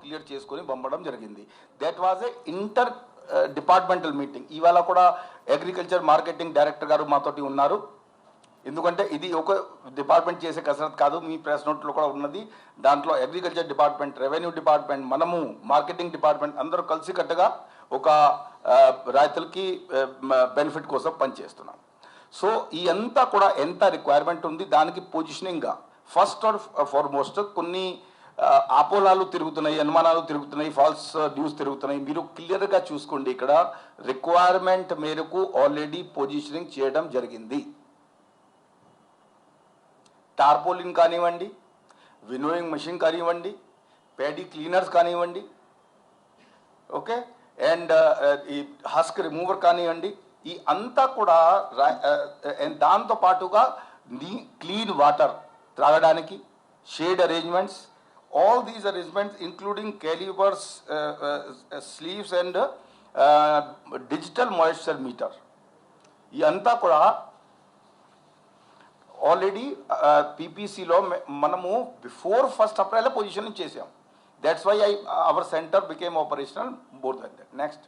Clear చేసుకొని పంపడం జరిగింది. That was a interdepartmental meeting ఇవాళ కూడా అగ్రికల్చర్ మార్కెటింగ్ డైరెక్టర్ గారు మాతోటి ఉన్నారు. ఎందుకంటే ఇది ఒక డిపార్ట్మెంట్ చేసే కసరత్ కాదు మీ ప్రెస్ నోట్లో కూడా ఉన్నది. దాంట్లో అగ్రికల్చర్ డిపార్ట్మెంట్ రెవెన్యూ డిపార్ట్మెంట్ మనము మార్కెటింగ్ డిపార్ట్మెంట్ అందరూ కలిసికట్టుగా ఒక uh, రైతులకి uh, బెనిఫిట్ కోసం పనిచేస్తున్నాం. సో ఈ అంతా కూడా ఎంత రిక్వైర్మెంట్ ఉంది దానికి పొజిషనింగ్గా ఫస్ట్ ఆర్ ఫార్మోస్ట్ కొన్ని అపోలాలు తిరుగుతున్నాయి అనుమానాలు తిరుగుతున్నాయి ఫాల్స్ న్యూస్ uh, తిరుగుతున్నాయి. మీరు క్లియర్గా చూసుకోండి ఇక్కడ. రిక్వైర్మెంట్ మేరకు ఆల్రెడీ పొజిషనింగ్ చేయడం జరిగింది. టార్పోలిన్ కానివ్వండి వినోయింగ్ మెషిన్ కానివ్వండి ప్యాడీ క్లీనర్స్ కానివ్వండి ఓకే అండ్ uh, uh, ఈ హస్క్ రిమూవర్ కానివ్వండి ఈ అంతా కూడా దాంతో పాటుగా నీ క్లీన్ వాటర్ త్రాగడానికి shade arrangements all these arrangements including uh, sleeves and digital moisture meter meter. అంతా కూడా ఆల్రెడీ పీపీసీలో uh, మనము బిఫోర్ ఫస్ట్ అప్రైల్ పొజిషన్ చేసాం that's why I our centre became operational more than that next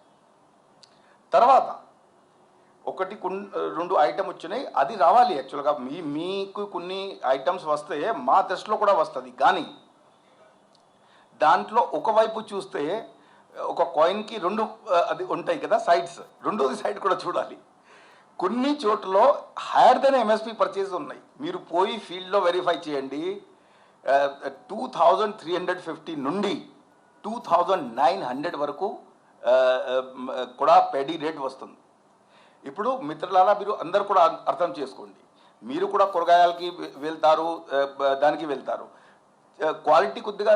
తర్వాత ఒకటి రెండు item వచ్చినాయి. అది రావాలి యాక్చువల్గా మీ మీకు కొన్ని ఐటమ్స్ వస్తే మా దశలో కూడా వస్తుంది. కానీ దాంట్లో ఒకవైపు చూస్తే ఒక కాయిన్కి రెండు అది ఉంటాయి కదా సైడ్స్ రెండోది సైడ్ కూడా చూడాలి. కొన్ని చోట్ల హైయర్ దెన్ ఎంఎస్పి పర్చేస్ ఉన్నాయి. మీరు పోయి ఫీల్డ్లో వెరిఫై చేయండి. Two thousand three hundred fifty నుండి టూ థౌజండ్ నైన్ హండ్రెడ్ వరకు కూడా పెడీ రేట్ వస్తుంది. ఇప్పుడు మిత్రులారా మీరు అందరు కూడా అర్థం చేసుకోండి. మీరు కూడా కూరగాయలకి వెళ్తారు దానికి వెళ్తారు. క్వాలిటీ కొద్దిగా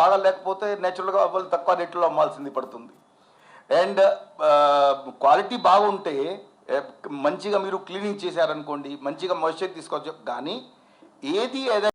బాగా లేకపోతే నేచురల్గా వాళ్ళు తక్కువ రేట్లో అమ్మాల్సింది పడుతుంది. అండ్ క్వాలిటీ బాగుంటే మంచిగా మీరు క్లీనింగ్ చేశారనుకోండి మంచిగా మాయిశ్చర్ తీసుకోవచ్చు. కానీ ఏది ఏదైనా